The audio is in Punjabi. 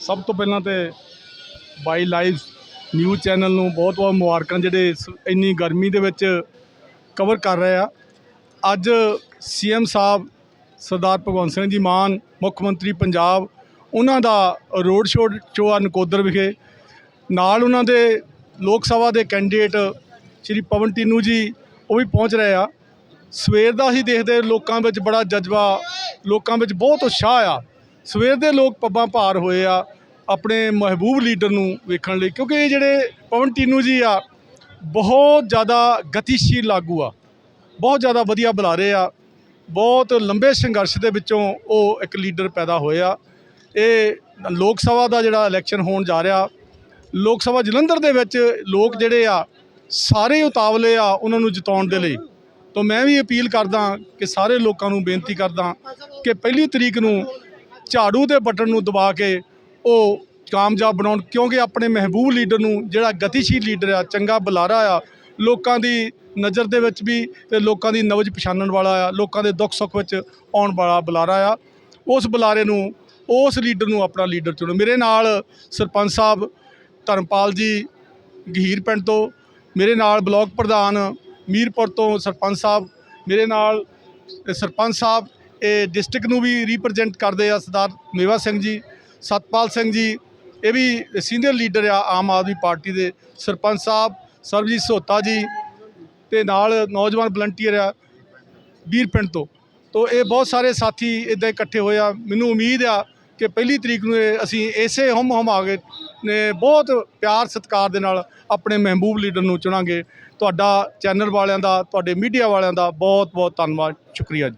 ਸਭ ਤੋਂ ਪਹਿਲਾਂ ਤੇ ਬਾਈ ਲਾਈਵ ਨਿਊਜ਼ ਚੈਨਲ ਨੂੰ ਬਹੁਤ ਬਹੁਤ ਮੁਬਾਰਕਾਂ ਜਿਹੜੇ ਸ- ਇੰਨੀ ਗਰਮੀ ਦੇ ਵਿੱਚ ਕਵਰ ਕਰ ਰਹੇ ਆ। ਅੱਜ ਸੀਐਮ ਸਾਹਿਬ, ਸਰਦਾਰ ਭਗਵੰਤ ਸਿੰਘ ਜੀ ਮਾਨ, ਮੁੱਖ ਮੰਤਰੀ ਪੰਜਾਬ, ਉਹਨਾਂ ਦਾ ਰੋਡ ਸ਼ੋਅ ਚੋਆ ਨਕੋਦਰ ਵਿਖੇ। ਨਾਲ ਉਹਨਾਂ ਦੇ ਲੋਕ ਸਭਾ ਦੇ ਕੈਂਡੀਡੇਟ ਸ਼੍ਰੀ ਪਵਨ ਟੀਨੂ ਜੀ, ਉਹ ਵੀ ਪਹੁੰਚ ਰਹੇ ਆ। ਸਵੇਰ ਦਾ ਅਸੀਂ ਦੇਖਦੇ ਲੋਕਾਂ ਵਿੱਚ ਬੜਾ ਜਜ਼ਬਾ, ਲੋਕਾਂ ਵਿੱਚ ਬਹੁਤ ਉਤਸ਼ਾਹ ਆ। ਸਵੇਰ ਦੇ ਲੋਕ ਪੱਬਾਂ ਭਾਰ ਹੋਏ ਆ ਆਪਣੇ ਮਹਿਬੂਬ ਲੀਡਰ ਨੂੰ ਵੇਖਣ ਲਈ, ਕਿਉਂਕਿ ਇਹ ਜਿਹੜੇ ਪਵਨ ਟੀਨੂ ਜੀ ਆ, ਬਹੁਤ ਜ਼ਿਆਦਾ ਗਤੀਸ਼ੀਲ ਲਾਗੂ ਆ, ਬਹੁਤ ਜ਼ਿਆਦਾ ਵਧੀਆ ਬੁਲਾਰੇ ਆ, ਬਹੁਤ ਲੰਬੇ ਸੰਘਰਸ਼ ਦੇ ਵਿੱਚੋਂ ਉਹ ਇੱਕ ਲੀਡਰ ਪੈਦਾ ਹੋਏ ਆ। ਇਹ ਲੋਕ ਸਭਾ ਦਾ ਜਿਹੜਾ ਇਲੈਕਸ਼ਨ ਹੋਣ ਜਾ ਰਿਹਾ, ਲੋਕ ਸਭਾ ਜਲੰਧਰ ਦੇ ਵਿੱਚ ਲੋਕ ਜਿਹੜੇ ਆ, ਸਾਰੇ ਉਤਾਵਲੇ ਆ ਉਹਨਾਂ ਨੂੰ ਜਿਤਾਉਣ ਦੇ ਲਈ। ਤਾਂ ਮੈਂ ਵੀ ਅਪੀਲ ਕਰਦਾ ਕਿ ਸਾਰੇ ਲੋਕਾਂ ਨੂੰ ਬੇਨਤੀ ਕਰਦਾ ਕਿ ਪਹਿਲੀ ਤਰੀਕ ਨੂੰ ਝਾੜੂ ਦੇ ਬਟਨ ਨੂੰ ਦਬਾ ਕੇ ਉਹ ਕਾਮਯਾਬ ਬਣਾਉਣ, ਕਿਉਂਕਿ ਆਪਣੇ ਮਹਿਬੂਬ ਲੀਡਰ ਨੂੰ ਜਿਹੜਾ ਗਤੀਸ਼ੀਲ ਲੀਡਰ ਆ, ਚੰਗਾ ਬੁਲਾਰਾ ਆ, ਲੋਕਾਂ ਦੀ ਨਜ਼ਰ ਦੇ ਵਿੱਚ ਵੀ ਤੇ ਲੋਕਾਂ ਦੀ ਨਵਜ ਪਛਾਣਨ ਵਾਲਾ ਆ, ਲੋਕਾਂ ਦੇ ਦੁੱਖ ਸੁੱਖ ਵਿੱਚ ਆਉਣ ਵਾਲਾ ਬੁਲਾਰਾ ਆ। ਉਸ ਬੁਲਾਰੇ ਨੂੰ, ਉਸ ਲੀਡਰ ਨੂੰ ਆਪਣਾ ਲੀਡਰ ਚੁਣੋ। ਮੇਰੇ ਨਾਲ ਸਰਪੰਚ ਸਾਹਿਬ ਧਰਮਪਾਲ ਜੀ ਗਹੀਰ ਪਿੰਡ ਤੋਂ, ਮੇਰੇ ਨਾਲ ਬਲਾਕ ਪ੍ਰਧਾਨ ਮੀਰਪੁਰ ਤੋਂ ਸਰਪੰਚ ਸਾਹਿਬ, ਮੇਰੇ ਨਾਲ ਸਰਪੰਚ ਸਾਹਿਬ ਇਹ ਡਿਸਟ੍ਰਿਕਟ ਨੂੰ ਵੀ ਰਿਪਰੈਜ਼ੈਂਟ ਕਰਦੇ ਆ ਸਰਦਾਰ ਮੇਵਾ ਸਿੰਘ ਜੀ, ਸਤਪਾਲ ਸਿੰਘ ਜੀ, ਇਹ ਵੀ ਸੀਨੀਅਰ ਲੀਡਰ ਆ ਆਮ ਆਦਮੀ ਪਾਰਟੀ ਦੇ, ਸਰਪੰਚ ਸਾਹਿਬ, ਸਰਬਜੀਤ ਸੋਤਾ ਜੀ ਤੇ ਨਾਲ ਨੌਜਵਾਨ ਵਲੰਟੀਅਰ ਆ ਵੀਰ ਪਿੰਡ ਤੋਂ। ਤੋਂ ਇਹ ਬਹੁਤ ਸਾਰੇ ਸਾਥੀ ਇਦਾਂ ਇਕੱਠੇ ਹੋਏ ਆ, ਮੈਨੂੰ ਉਮੀਦ ਆ ਕਿ ਪਹਿਲੀ ਤਰੀਕ ਨੂੰ ਇਹ ਅਸੀਂ ਇਸੇ ਹਮ ਹਮ ਆ ਨੇ ਬਹੁਤ ਪਿਆਰ ਸਤਿਕਾਰ ਦੇ ਨਾਲ ਆਪਣੇ ਮਹਿਬੂਬ ਲੀਡਰ ਨੂੰ ਚੁਣਾਂਗੇ। ਤੁਹਾਡਾ ਚੈਨਲ ਵਾਲਿਆਂ ਦਾ, ਤੁਹਾਡੇ ਮੀਡੀਆ ਵਾਲਿਆਂ ਦਾ ਬਹੁਤ ਬਹੁਤ ਧੰਨਵਾਦ, ਸ਼ੁਕਰੀਆ ਜੀ।